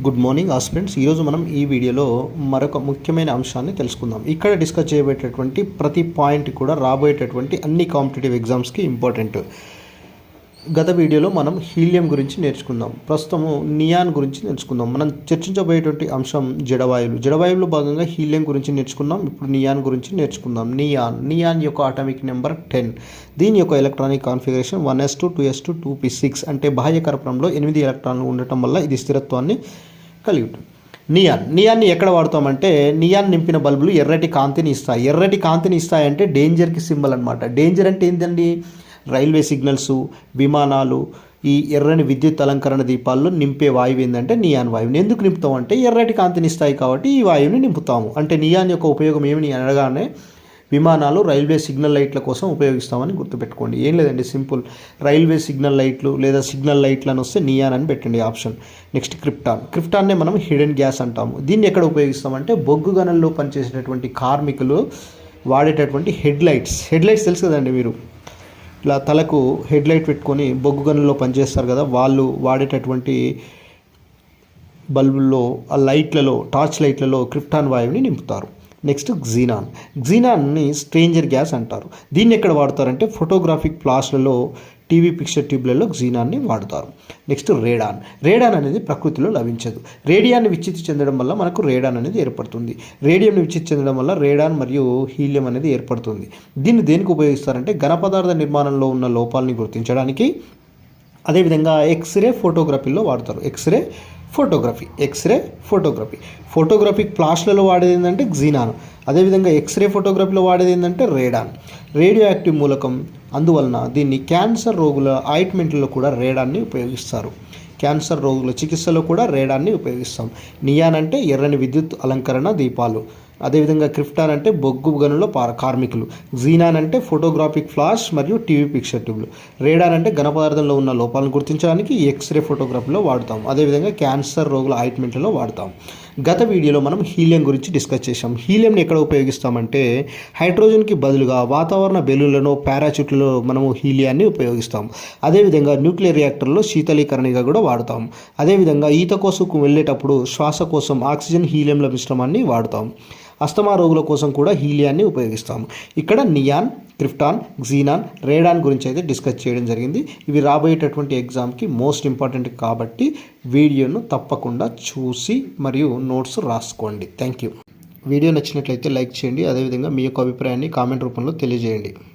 Good morning aspirants ఈరోజు మనం ఈ వీడియోలో మరొక ముఖ్యమైన అంశాన్ని తెలుసుకుందాం. ఇక్కడ డిస్కస్ చేయబేటటువంటి ప్రతి పాయింట్ కూడా రాబోయేటటువంటి అన్ని కాంపిటేటివ్ ఎగ్జామ్స్కి ఇంపార్టెంట్ గత వీడియోలో మనం హీలియం గురించి నేర్చుకుందాం. ప్రస్తుతము నియాన్ గురించి నేర్చుకుందాం. మనం చర్చించబోయేటువంటి అంశం జడవాయువులు. జడవాయువులో భాగంగా హీలియం గురించి నేర్చుకుందాం ఇప్పుడు నియాన్ గురించి నేర్చుకుందాం. నియాన్. నియాన్ యొక్క ఆటమిక్ నెంబర్ టెన్ దీని యొక్క electronic configuration one S two two S two two P six అంటే బాహ్య కర్పణంలో ఎనిమిది ఎలక్ట్రాన్లు ఉండటం వల్ల ఇది స్థిరత్వాన్ని కలిగి ఉంటుంది నియాన్. నియాన్ని ఎక్కడ వాడతామంటే నియాన్ నింపిన బల్బులు ఎర్రటి కాంతిని ఇస్తాయి. ఎర్రటి కాంతిని ఇస్తాయంటే డేంజర్కి సింబల్ అనమాట డేంజర్ అంటే ఏంటండి రైల్వే సిగ్నల్స్ విమానాలు ఈ ఎర్రని విద్యుత్ అలంకరణ దీపాల్లో నింపే వాయువు ఏంటంటే నియాన్ వాయువుని. ఎందుకు నింపుతాం అంటే ఎర్రటి కాంతినిస్తాయి కాబట్టి ఈ వాయువుని నింపుతాము. అంటే నియాన్ యొక్క ఉపయోగం ఏమని అనగానే విమానాలు రైల్వే సిగ్నల్ లైట్ల కోసం ఉపయోగిస్తామని గుర్తుపెట్టుకోండి. ఏం లేదండి సింపుల్. రైల్వే సిగ్నల్ లైట్లు లేదా సిగ్నల్ లైట్లు అని వస్తే నియాన్ అని పెట్టండి ఆప్షన్. Next krypton. క్రిప్టాన్నే మనం హిడెన్ గ్యాస్ అంటాము. దీన్ని ఎక్కడ ఉపయోగిస్తామంటే బొగ్గు గనుల్లో పనిచేసేటటువంటి కార్మికులు వాడేటటువంటి హెడ్ లైట్స్. హెడ్ లైట్స్ తెలుసు కదండి మీరు? ఇలా తలకు హెడ్ లైట్ పెట్టుకొని బొగ్గు గనుల్లో పనిచేస్తారు కదా వాళ్ళు వాడేటటువంటి బల్బుల్లో ఆ లైట్లలో టార్చ్ లైట్లలో క్రిప్టాన్ వాయువుని నింపుతారు. నెక్స్ట్ గ్జీనాన్ గ్జీనాన్ని స్ట్రేంజర్ గ్యాస్ అంటారు. దీన్ని ఎక్కడ వాడతారంటే ఫోటోగ్రాఫిక్ ఫ్లాష్లలో టీవీ పిక్చర్ ట్యూబ్లలో జీనాన్ని వాడుతారు. Next radon. రేడాన్ అనేది ప్రకృతిలో లభించదు. రేడియాన్ని విచ్చిత్తి చెందడం వల్ల మనకు రేడాన్ అనేది ఏర్పడుతుంది. రేడియంని విచ్చిత్తి చెందడం వల్ల రేడాన్ మరియు హీలియం అనేది ఏర్పడుతుంది. దీన్ని దేనికి ఉపయోగిస్తారంటే ఘనపదార్థ నిర్మాణంలో ఉన్న లోపాలని గుర్తించడానికి. అదేవిధంగా ఎక్స్రే ఫోటోగ్రఫీలో వాడతారు. X ray photography x ray photography. Photography ఫ్లాష్లలో వాడేది ఏంటంటే గ్జీనాన్ అదేవిధంగా ఎక్స్రే ఫోటోగ్రఫీలో వాడేది ఏంటంటే రేడాన్. రేడియో యాక్టివ్ మూలకం అందువలన దీన్ని క్యాన్సర్ రోగుల ఆయింట్మెంట్లో కూడా రేడాన్ని ఉపయోగిస్తారు. క్యాన్సర్ రోగుల చికిత్సలో కూడా రేడాన్ని ఉపయోగిస్తాం. నియాన్ అంటే ఎర్రని విద్యుత్ అలంకరణ దీపాలు. అదేవిధంగా క్రిప్టాన్ అంటే బొగ్గు గనుల కార్మికులు. జీనాన్ అంటే ఫోటోగ్రాఫిక్ ఫ్లాష్ మరియు టీవీ పిక్చర్ ట్యూబ్లు. రేడాన్ అంటే ఘన పదార్థంలో ఉన్న లోపాలను గుర్తించడానికి ఎక్స్రే ఫోటోగ్రఫీలో వాడతాం. అదేవిధంగా క్యాన్సర్ రోగుల ఆయింట్మెంట్లలో వాడతాం. గత వీడియోలో మనం హీలియం గురించి డిస్కస్ చేసాం హీలియంని ఎక్కడ ఉపయోగిస్తామంటే హైడ్రోజన్కి బదులుగా వాతావరణ బెలూన్లను పారాచూట్లలో మనము హీలియాన్ని ఉపయోగిస్తాం. అదేవిధంగా న్యూక్లియర్ రియాక్టర్లో శీతలీకరణగా కూడా వాడతాం. అదేవిధంగా ఈత కోసం వెళ్ళేటప్పుడు శ్వాస కోసం ఆక్సిజన్ హీలియంల మిశ్రమాన్ని వాడతాం. అస్తమా రోగుల కోసం కూడా హీలియాన్ని ఉపయోగిస్తాం. ఇక్కడ నియాన్ క్రిప్టాన్ జీనాన్ రేడాన్ గురించి అయితే డిస్కస్ చేయడం జరిగింది. ఇవి రాబోయేటటువంటి ఎగ్జామ్కి మోస్ట్ ఇంపార్టెంట్ కాబట్టి వీడియోను తప్పకుండా చూసి మరియు నోట్స్ రాసుకోండి. థ్యాంక్ యూ వీడియో నచ్చినట్లయితే లైక్ చేయండి. అదేవిధంగా మీ యొక్క అభిప్రాయాన్ని కామెంట్ రూపంలో తెలియజేయండి.